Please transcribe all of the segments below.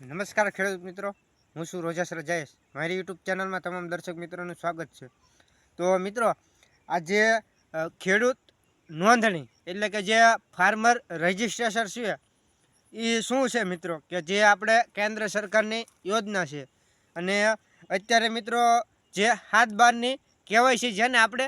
નમસ્કાર ખેડૂત મિત્રો, હું છું રોજાસર જયેશ મારી યુટ્યુબ ચેનલમાં તમામ દર્શક મિત્રોનું સ્વાગત છે. તો મિત્રો, આજે ખેડૂત નોંધણી એટલે કે જે ફાર્મર રજિસ્ટ્રેશન છે એ શું છે મિત્રો? કે જે આપણે કેન્દ્ર સરકારની યોજના છે. અને અત્યારે મિત્રો, જે હાથ બારની કેવાયસી જેને આપણે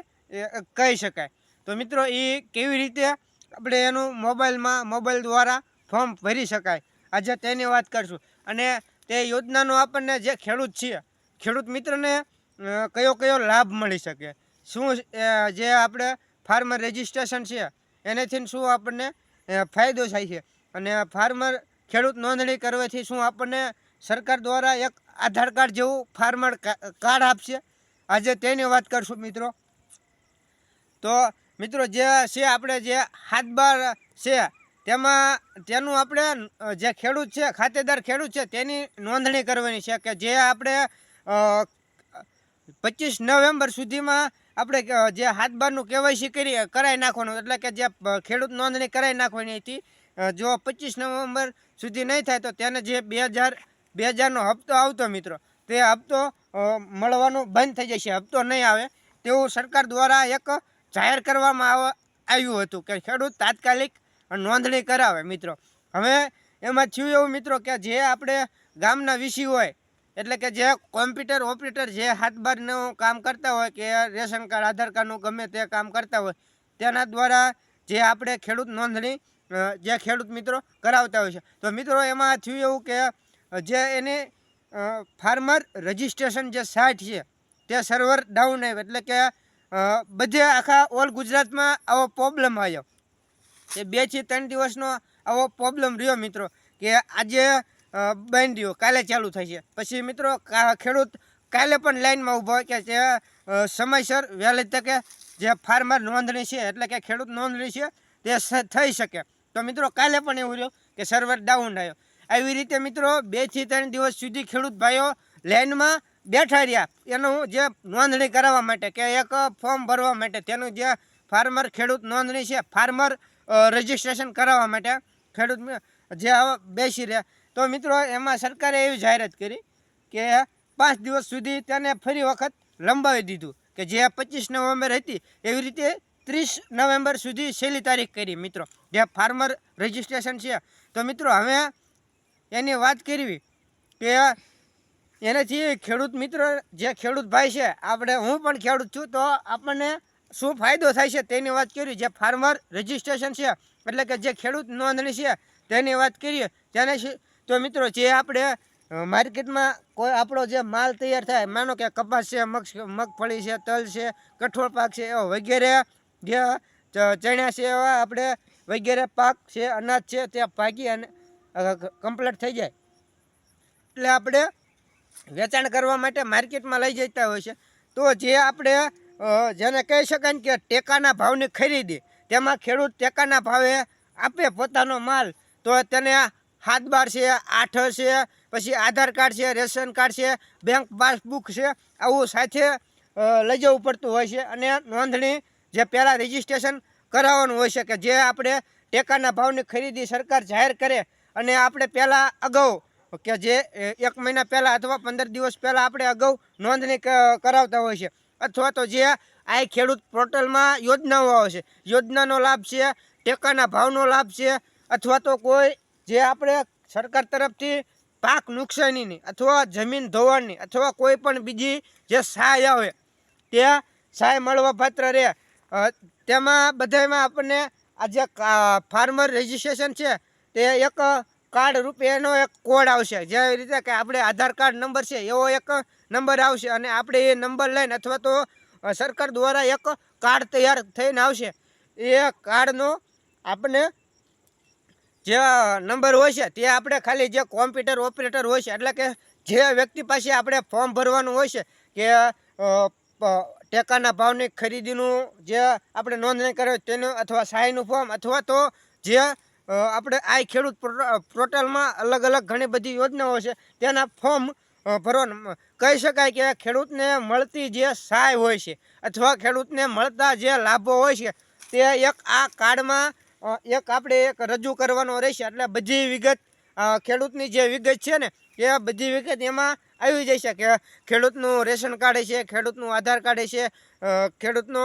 કહી શકાય. તો મિત્રો એ કેવી રીતે આપણે એનું મોબાઈલમાં, મોબાઈલ દ્વારા ફોર્મ ભરી શકાય? આજે તેની વાત કરશું. અને તે યોજનાનો આપણને જે ખેડૂત છે ખેડૂત મિત્રને કયો કયો લાભ મળી શકે? શું જે આપણે ફાર્મર રજિસ્ટ્રેશન છે એનેથી શું આપણને ફાયદો થાય છે? અને ફાર્મર ખેડૂત નોંધણી કરવાથી શું આપણને સરકાર દ્વારા એક આધાર કાર્ડ જેવું ફાર્મર કાર્ડ આપશે? આજે તેની વાત કરશું મિત્રો. તો મિત્રો જે છે, આપણે જે હાથબાર છે તેમાં તેનું આપણે જે ખેડૂત છે, ખાતેદાર ખેડૂત છે, તેની નોંધણી કરવાની છે કે જે આપણે પચીસ નવેમ્બર સુધીમાં આપણે જે હાથબારનું કેવાયસી કરી કરાવી નાખવાનું. એટલે કે જે ખેડૂત નોંધણી કરાવી નાખવાની હતી. જો પચીસ નવેમ્બર સુધી નહીં થાય તો તેને જે બે હજાર, બે હજારનો હપ્તો આવતો મિત્રો, તે હપ્તો મળવાનું બંધ થઈ જશે. હપ્તો નહીં આવે. તેવું સરકાર દ્વારા એક જાહેર કરવામાં આવ- આવ્યું હતું કે ખેડૂત તાત્કાલિક નોંધણી કરાવે મિત્રો. હવે એમાં થયું એવું મિત્રો કે જે આપણે ગામના વીસી હોય, એટલે કે જે કોમ્પ્યુટર ઓપરેટર જે હાથ બારનું કામ કરતા હોય, કે રેશન કાર્ડ, આધાર કાર્ડનું ગમે તે કામ કરતા હોય, તેના દ્વારા જે આપણે ખેડૂત નોંધણી જે ખેડૂત મિત્રો કરાવતા હોય છે. તો મિત્રો એમાં થયું એવું કે જે એની ફાર્મર રજિસ્ટ્રેશન જે સાઇટ છે, તે સર્વર ડાઉન આવ્યું. એટલે કે બધે આખા ઓલ ગુજરાતમાં આવો પ્રોબ્લેમ આવ્યો. એ બેથી ત્રણ દિવસનો આવો પ્રોબ્લેમ રહ્યો મિત્રો, કે આજે બંધ રહ્યો કાલે ચાલુ થશે. પછી મિત્રો ખેડૂત કાલે પણ લાઇનમાં ઊભો કે જે સમયસર વહેલી તકે જે ફાર્મર નોંધણી છે, એટલે કે ખેડૂત નોંધણી છે, તે થઈ શકે. તો મિત્રો, કાલે પણ એવું રહ્યું કે સર્વર ડાઉન આવ્યો આવી રીતે મિત્રો બેથી ત્રણ દિવસ સુધી ખેડૂત ભાઈઓ લાઇનમાં બેઠા રહ્યા. એનું જે નોંધણી કરાવવા માટે કે એક ફોર્મ ભરવા માટે, તેનું જે ફાર્મર ખેડૂત નોંધણી છે ફાર્મર રજિસ્ટ્રેશન કરાવવા માટે ખેડૂત જે બેસી રહ્યા. તો મિત્રો, એમાં સરકારે એવી જાહેરાત કરી કે પાંચ દિવસ સુધી તેને ફરી વખત લંબાવી દીધું કે જે પચીસ નવેમ્બર હતી, એવી રીતે ત્રીસ નવેમ્બર સુધી છેલ્લી તારીખ કરી મિત્રો. જે ફાર્મર રજિસ્ટ્રેશન છે. તો મિત્રો, હવે એની વાત કરવી કે એનાથી ખેડૂત મિત્ર, જે ખેડૂત ભાઈ છે, આપણે હું પણ ખેડૂત છું, તો આપણને શું ફાયદો થાય છે તેની વાત કરી, જે ફાર્મર રજિસ્ટ્રેશન છે, એટલે કે જે ખેડૂત નોંધણી છે તેની વાત કરીએ. તેને તો મિત્રો, જે આપણે માર્કેટમાં કોઈ આપણો જે માલ તૈયાર થાય, માનો કે કપાસ છે, મગ મગફળી છે, તલ છે, કઠોળ પાક છે, એવો વગેરે, જે ચણ્યા ચણા છે, એવા આપણે વગેરે પાક છે, અનાજ છે, તે પાકી અને કમ્પ્લીટ થઈ જાય. એટલે આપણે વેચાણ કરવા માટે માર્કેટમાં લઈ જતા હોય છે. તો જે આપણે જેને કહી શકાય ને કે ટેકાના ભાવની ખરીદી. તેમાં ખેડૂત ટેકાના ભાવે આપે પોતાનો માલ. તો તેને હાથ બાર છે, આઠ છે, પછી આધાર કાર્ડ છે, રેશન કાર્ડ છે, બેંક પાસબુક છે, આવું સાથે લઈ જવું પડતું હોય છે. અને નોંધણી જે પહેલાં રજીસ્ટ્રેશન કરાવવાનું હોય છે કે જે આપણે ટેકાના ભાવની ખરીદી સરકાર જાહેર કરે અને આપણે પહેલાં અગાઉ કે જે, એક મહિના પહેલાં અથવા પંદર દિવસ પહેલાં આપણે અગાઉ નોંધણી કરાવતા હોય છે. અથવા તો જે આ ખેડૂત પોર્ટલમાં યોજનાઓ આવે છે યોજનાનો લાભ છે, ટેકાના ભાવનો લાભ છે, અથવા તો કોઈ જે આપણે સરકાર તરફથી પાક નુકસાનીની અથવા જમીન ધોવાણની અથવા કોઈ પણ બીજી જે સહાય આવે તે સહાય મળવા પાત્ર રહે. તેમાં બધામાં આપણને આ જે ફાર્મર રજિસ્ટ્રેશન છે, તે એક કાર્ડ રૂપે એનો એક કોડ આવશે. જેવી રીતે કે આપણે આધાર કાર્ડ નંબર છે, એવો એક નંબર આવશે અને આપણે એ નંબર લઈને અથવા તો સરકાર દ્વારા એક કાર્ડ તૈયાર થઈને આવશે. એ કાર્ડનો આપણે જે નંબર હોય છે, તે આપણે ખાલી જે કોમ્પ્યુટર ઓપરેટર હોય છે, એટલે કે જે વ્યક્તિ પાસે આપણે ફોર્મ ભરવાનું હોય છે કે ટેકાના ભાવની ખરીદીનું જે આપણે નોંધણી કરે તેનું અથવા સહાયનું ફોર્મ અથવા તો જે આપણે આ ખેડૂત પોર્ટ- પોર્ટલમાં અલગ અલગ ઘણી બધી યોજનાઓ છે. તેના ફોર્મ ભરવાનું. કહી શકાય કે ખેડૂતને મળતી જે સહાય હોય છે અથવા ખેડૂતને મળતા જે લાભો હોય છે, તે એક આ કાર્ડમાં એક આપણે એક રજૂ કરવાનો રહેશે. એટલે બધી વિગત ખેડૂતની જે વિગત છે ને, એ બધી વિગત એમાં આવી જશે કે ખેડૂતનું રેશન કાર્ડ છે, ખેડૂતનું આધાર કાર્ડ છે ખેડૂતનો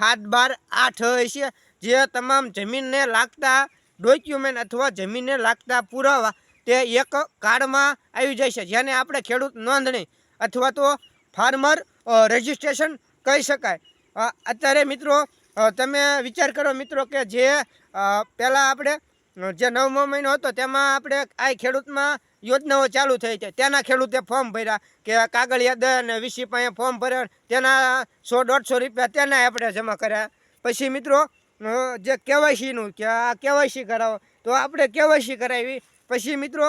હાથ બાર આઠ છે. જે તમામ જમીનને લાગતા ડોક્યુમેન્ટ અથવા જમીનને લાગતા પુરાવા તે એક કાર્ડમાં આવી જાય છે. જેને આપણે ખેડૂત નોંધણી અથવા તો ફાર્મર રજિસ્ટ્રેશન કહી શકાય. અત્યારે મિત્રો તમે વિચાર કરો મિત્રો કે જે પહેલાં આપણે જે નવમો મહિનો હતો તેમાં આપણે આ ખેડૂતમાં યોજનાઓ ચાલુ થઈ છે તેના ખેડૂતે ફોર્મ ભર્યા કે કાગળિયા દે અને વીસી પાસે ફોર્મ ભર્યા. તેના સો દોઢસો રૂપિયા તેના આપણે જમા કર્યા. પછી મિત્રો જે કેવાયસીનું કે આ કેવાયસી કરાવો. તો આપણે કેવાયસી કરાવી. પછી મિત્રો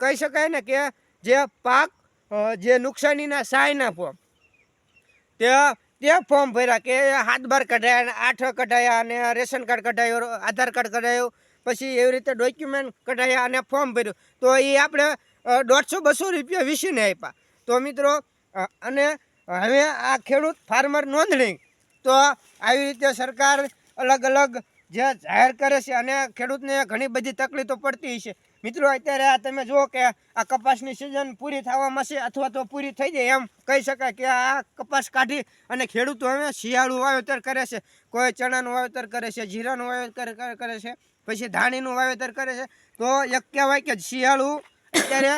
કહી શકાય ને કે જે પાક જે નુકસાનીના સહાયના ફોર્મ તે તે ફોર્મ ભર્યા કે હાથ બાર કઢાયા આઠ કઢાયા અને રેશન કાર્ડ કઢાયું, આધાર કાર્ડ કઢાયું, પછી એવી રીતે ડોક્યુમેન્ટ કઢાયા અને ફોર્મ ભર્યું. તો એ આપણે દોઢસો બસો રૂપિયા વીસીને આપ્યા. તો મિત્રો અને હવે આ ખેડૂત ફાર્મર નોંધણી તો આવી રીતે સરકાર અલગ અલગ જે જાહેર કરે છે અને ખેડૂતને ઘણી બધી તકલીફો પડતી છે. મિત્રો, અત્યારે આ તમે જુઓ કે આ કપાસની સિઝન પૂરી થવામાં છે અથવા તો પૂરી થઈ જાય એમ કહી શકાય કે આ કપાસ કાઢી અને ખેડૂતો હવે શિયાળું વાવેતર કરે છે, કોઈ ચણાનું વાવેતર કરે છે, જીરાનું વાવેતર કરે- છે, પછી ધાણીનું વાવેતર કરે છે. તો એક કહેવાય કે શિયાળું અત્યારે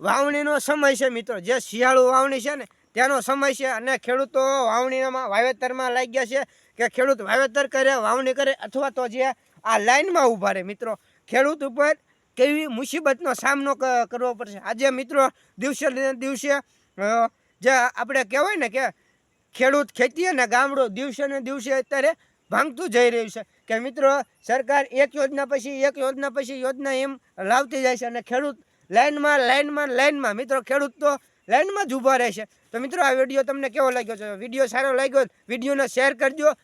વાવણીનો સમય છે મિત્રો. જે શિયાળુ વાવણી છે ને તેનો સમય છે અને ખેડૂતો વાવણીમાં વાવેતરમાં લાગ્યા છે કે ખેડૂત વાવેતર કરે વાવણી કરે અથવા તો જે આ લાઇનમાં ઊભા રહે. મિત્રો, ખેડૂત ઉપર કેવી મુસીબતનો સામનો કરવો પડશે? આજે મિત્રો, દિવસે દિવસે જે આપણે કહેવાય ને કે ખેડૂત ખેતી અને ગામડું દિવસે ને દિવસે અત્યારે ભાંગતું જઈ રહ્યું છે. કે મિત્રો, સરકાર એક યોજના પછી એક યોજના પછી યોજના એમ લાવતી જાય છે અને ખેડૂત લાઇનમાં લાઇનમાં લાઇનમાં મિત્રો, ખેડૂત તો લાઈનમાં જ ઊભા રહેશે. તો મિત્રો, આ વીડિયો તમને કેવો લાગ્યો? છે વીડિયો સારો લાગ્યો, વિડીયોને શેર કરજો.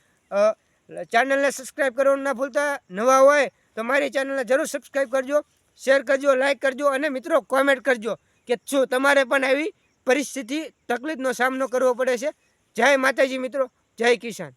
ચેનલને સબસ્ક્રાઈબ કરવાનું ના ભૂલતા. નવા હોય તો મારી ચેનલને જરૂર સબસ્ક્રાઈબ કરજો શેર કરજો લાઈક કરજો અને મિત્રો કોમેન્ટ કરજો કે શું તમારે પણ આવી પરિસ્થિતિ, તકલીફનો સામનો કરવો પડે છે. જય માતાજી મિત્રો, જય કિસાન.